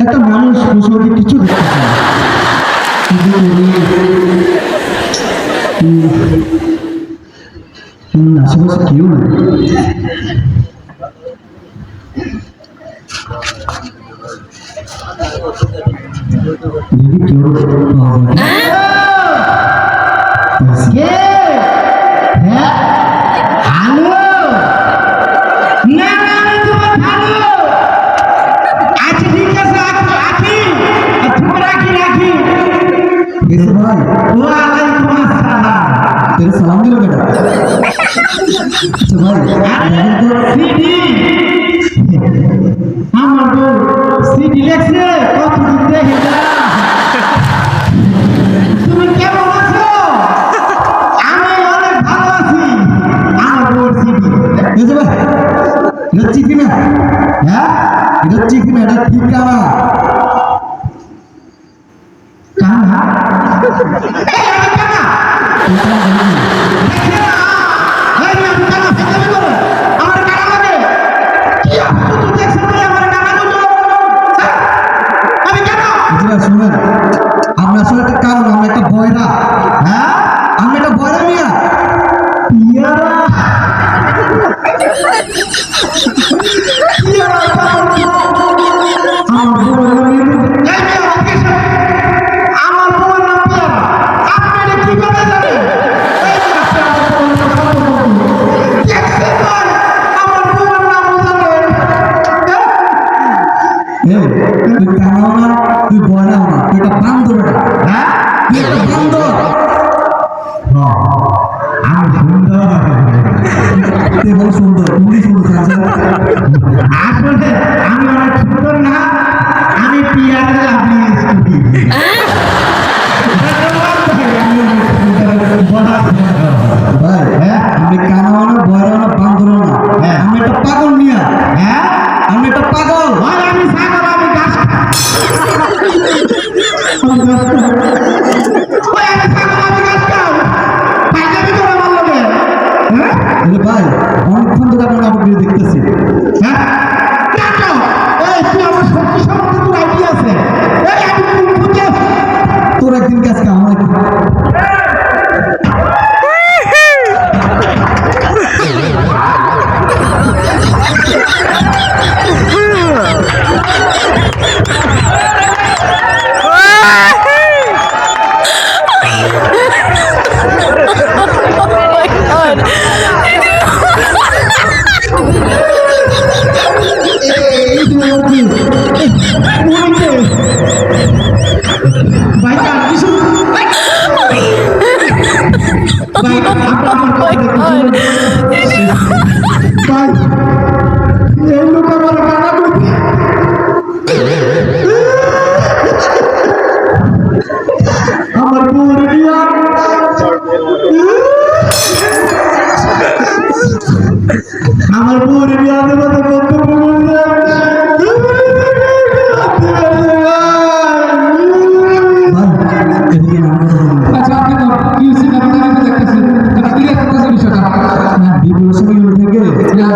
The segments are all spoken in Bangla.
একটা মানুষ বসে বসে কিছু দেখতে চায় না। কিন্তু উনি, উম, উম, আশেপাশে কেউ নেই দেখি কেউ পাওয়া যায় না। পাইছি। কে আমার তো সিটি লেখছে কত দেখে তুমি কেমন আছো আমি অনেক ভালো আছি আমার বোর সিটি বুঝতে পারছি এটা ঠিক না হ্যাঁ এটা ঠিক না এটা ঠিক না কানা কানা শুনেন আমরা আসলে একটা কারণ আমরা একটা বয়রা আমরা একটা বয়রা মিয়া? সুন্দর তুমি সুন্দর আছে আসলে আমি অনেক সুন্দর না বলে ভাই অনেকক্ষণ ধরে আপনার নাটক দেখতেছি। হ্যাঁ? আমার শক্তি সম্বন্ধে তোর আইডিয়া আছে। আপনার আমার কথা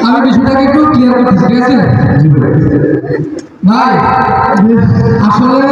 আমি বিষয়টাকে একটু ক্লিয়ার করতেছি ঠিক আছে? ভাই আসলে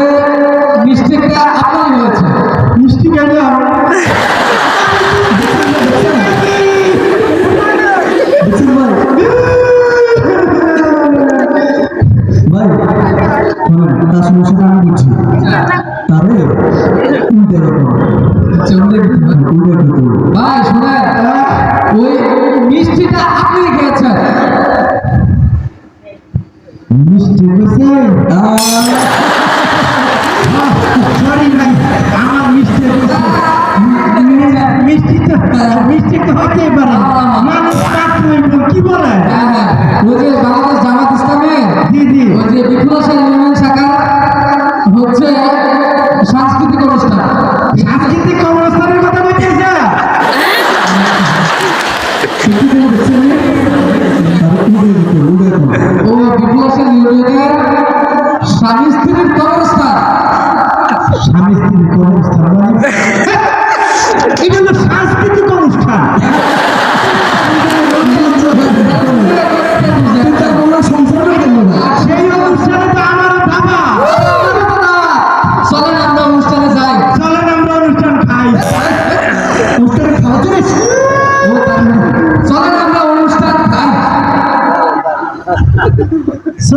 Só.